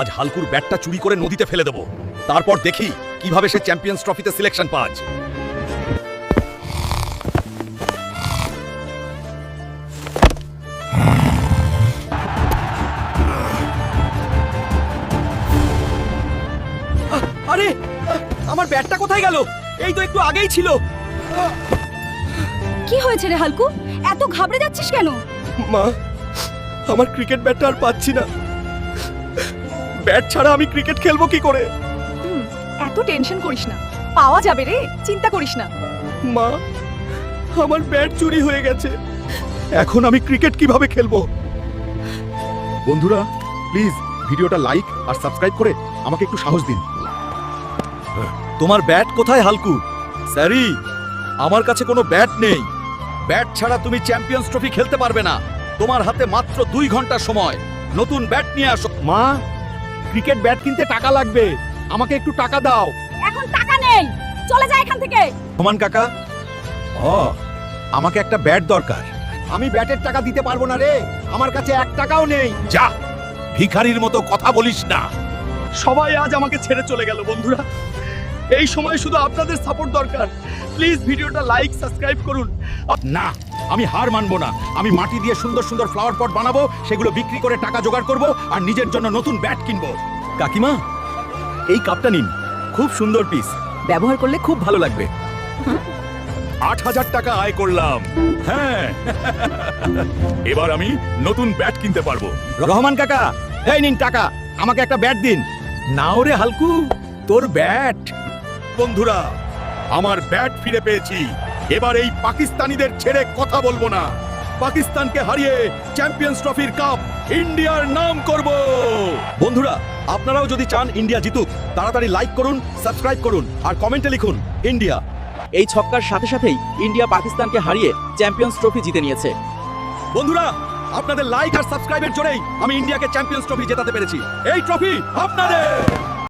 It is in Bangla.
আজ হালকুর ব্যাটটা চুরি করে নদীতে ফেলে দেবো। তারপর দেখি কীভাবে সে চ্যাম্পিয়ন্স ট্রফিতে সিলেকশন পাজ আরে আমার ব্যাটটা কোথায় গেল? এই তো একটু আগেই ছিল। কি হয়েছে রে হালকু? এত ঘাবড়ে যাচ্ছিস কেন? মা আমার ক্রিকেট ব্যাটটা আর পাচ্ছি না। ব্যাট ছাড়া আমি ক্রিকেট খেলব কি করে? এত টেনশন করিস না। পাওয়া যাবে রে চিন্তা করিস না। মা আমার ব্যাট চুরি হয়ে গেছে। এখন আমি ক্রিকেট কীভাবে খেলব? বন্ধুরা প্লিজ ভিডিওটা লাইক আর সাবস্ক্রাইব করে আমাকে একটু সাহস দিন। তোমার ব্যাট কোথায় হালকু? স্যারি আমার কাছে কোনো ব্যাট নেই। ব্যাট ছাড়া তুমি চ্যাম্পিয়ন্স ট্রফি খেলতে পারবে না। তোমার হাতে মাত্র দুই ঘণ্টা সময়। নতুন ব্যাট নিয়ে আসো। মা ক্রিকেট ব্যাট কিনতে টাকা লাগবে। আমাকে একটু টাকা দাও। এখন টাকা নেই। চলে যা এখান থেকে। সমান কাকা ও আমাকে একটা ব্যাট দরকার। আমি ব্যাটের টাকা দিতে পারব না রে। আমার কাছে এক টাকাও নেই। যা ভিখারির মতো কথা বলিস না। সবাই আজ আমাকে ছেড়ে চলে গেল বন্ধুরা। এই সময় শুধু আপনাদের সাপোর্ট দরকার। প্লিজ ভিডিওটা লাইক সাবস্ক্রাইব করুন। না আমি হার মানবো না। আমি মাটি দিয়ে সুন্দর সুন্দর ফ্লাওয়ার পট বানাবো, সেগুলো বিক্রি করে টাকা জোগাড় করব আর নিজের জন্য নতুন ব্যাট কিনবো। কাকিমা, এই কাপটা নিন। খুব সুন্দর পিস ব্যবহার করলে খুব ভালো লাগবে। আট হাজার টাকা আয় করলাম। হ্যাঁ। এবার আমি নতুন ব্যাট কিনতে পারব। রহমান কাকা, এই নিন টাকা। আমাকে একটা ব্যাট দিন। না ওরে হালকু, তোর ব্যাট বন্ধুরা, আমার ব্যাট ফিরে পেয়েছি। এবার এই পাকিস্তানিদের ছেড়ে কথা বলব না। পাকিস্তানকে হারিয়ে চ্যাম্পিয়ন্স ট্রফির কাপ ইন্ডিয়ার নাম করব। বন্ধুরা আপনারাও যদি চান ইন্ডিয়া জিতুক তাড়াতাড়ি লাইক করুন সাবস্ক্রাইব করুন আর কমেন্টে লিখুন ইন্ডিয়া এই ছক্কার সাথে সাথেই ইন্ডিয়া পাকিস্তানকে হারিয়ে চ্যাম্পিয়ন্স ট্রফি জিতে নিয়েছে। বন্ধুরা আপনাদের লাইক আর সাবস্ক্রাইবের জোরেই আমি ইন্ডিয়াকে চ্যাম্পিয়ন্স ট্রফি জেতাতে পেরেছি। এই ট্রফি আপনাদের!